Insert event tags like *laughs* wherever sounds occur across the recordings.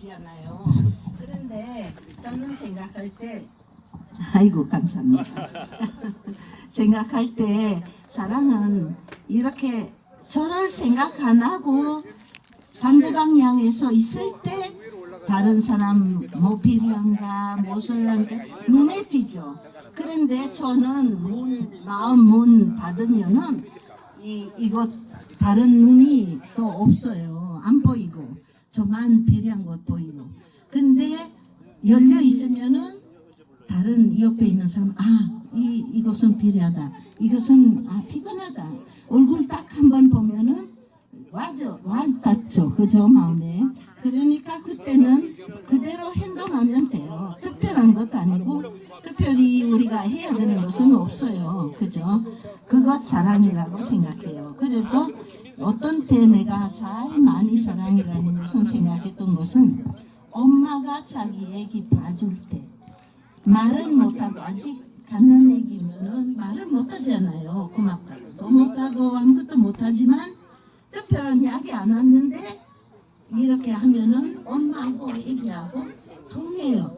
있잖아요. 그런데 저는 생각할 때 아이고 감사합니다. *laughs* 생각할 때 사랑은 이렇게 저를 생각 안 하고 상대방 향해서 있을 때 다른 사람 뭐 필요한가 무엇을 한가 눈에 띄죠. 그런데 저는 문, 마음 문 닫으면은 이 이거 다른 눈이 또 없어요. 안 보이고 저만 필요한 것 보이고. 근데 열려 있으면은 다른 옆에 있는 사람 아 이 이것은 필요하다. 이것은 아 피곤하다. 얼굴 딱 한 번 보면은 와죠 와닿죠. 그저 마음에? 그러니까 그때는 그대로 행동하면 돼요. 특별한 것도 아니고 특별히 우리가 해야 되는 것은 없어요. 그죠? 그것 사랑이라고 생각해요. 그래도 어떤 때 내가 제일 많이 사랑이라는 것은 생각했던 것은 엄마가 자기 애기 봐줄 때 말은 못하고 아직 갖는 애기면은 말을 못하잖아요. 고맙다고도 못하고 아무것도 못하지만 특별한 이야기 안 왔는데 이렇게 하면은 엄마하고 애기하고 통해요.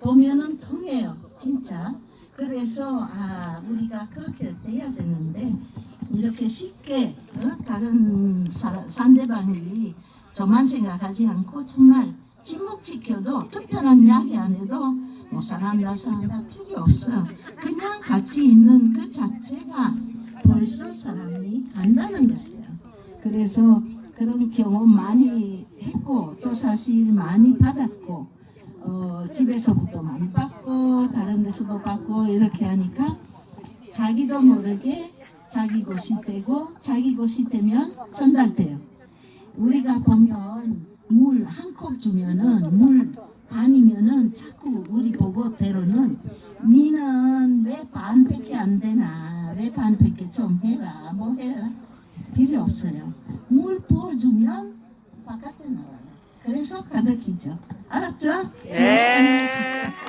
보면은 통해요. 진짜. 그래서 아 우리가 그렇게 돼야 되는데 이렇게 쉽게 어? 다른 사, 상대방이 저만 생각하지 않고 정말 침묵 지켜도 특별한 이야기 안 해도 뭐 사랑한다 사랑한다 필요 없어요. 그냥 같이 있는 그 자체가 벌써 사랑이 간다는 것이에요. 그래서 그런 경험 많이 했고 또 사실 많이 받았고 어, 집에서부터 많이 받고 다른 데서도 받고 이렇게 하니까 자기도 모르게 자기 것이 되고 자기 것이 되면 전달돼요. 우리가 보면 물 한 컵 주면은 물 반이면은 자꾸 우리 보고 대로는 니는 왜 반밖에 안 되나 왜 반밖에 좀 해라 뭐 해라 필요 없어요 물 부어주면 바깥에 나와요 그래서 가득이죠 알았죠? 네. 안녕히 계세요.